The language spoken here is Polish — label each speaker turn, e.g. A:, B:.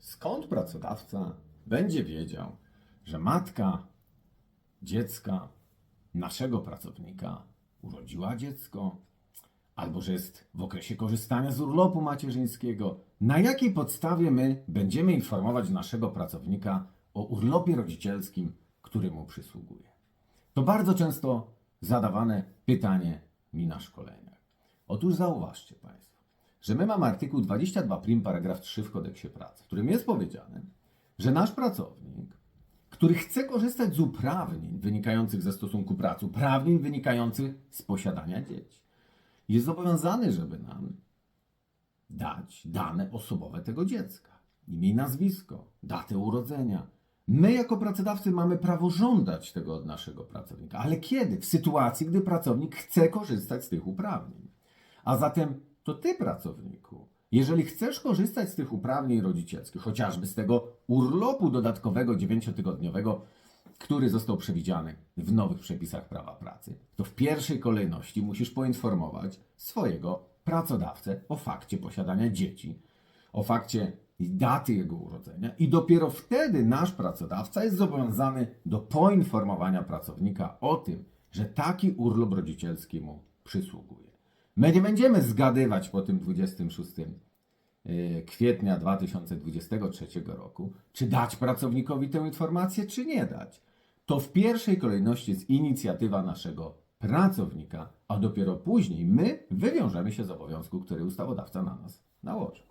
A: skąd pracodawca będzie wiedział, że matka dziecka, naszego pracownika, urodziła dziecko, albo że jest w okresie korzystania z urlopu macierzyńskiego? Na jakiej podstawie my będziemy informować naszego pracownika o urlopie rodzicielskim, który mu przysługuje? To bardzo często zadawane pytanie mi na szkoleniach. Otóż zauważcie Państwo, że my mamy artykuł 22 prim paragraf 3 w kodeksie pracy, w którym jest powiedziane, że nasz pracownik, który chce korzystać z uprawnień wynikających ze stosunku pracy, uprawnień wynikających z posiadania dzieci, jest zobowiązany, żeby nam dać dane osobowe tego dziecka. Imię i nazwisko, datę urodzenia. My jako pracodawcy mamy prawo żądać tego od naszego pracownika. Ale kiedy? W sytuacji, gdy pracownik chce korzystać z tych uprawnień. A zatem to ty, pracowniku, jeżeli chcesz korzystać z tych uprawnień rodzicielskich, chociażby z tego urlopu dodatkowego dziewięciotygodniowego, który został przewidziany w nowych przepisach prawa pracy, to w pierwszej kolejności musisz poinformować swojego pracodawcę o fakcie posiadania dzieci, o fakcie daty jego urodzenia i dopiero wtedy nasz pracodawca jest zobowiązany do poinformowania pracownika o tym, że taki urlop rodzicielski mu przysługuje. My nie będziemy zgadywać po tym 26 e, kwietnia 2023 roku, czy dać pracownikowi tę informację, czy nie dać. To w pierwszej kolejności jest inicjatywa naszego pracownika, a dopiero później my wywiążemy się z obowiązku, który ustawodawca na nas nałożył.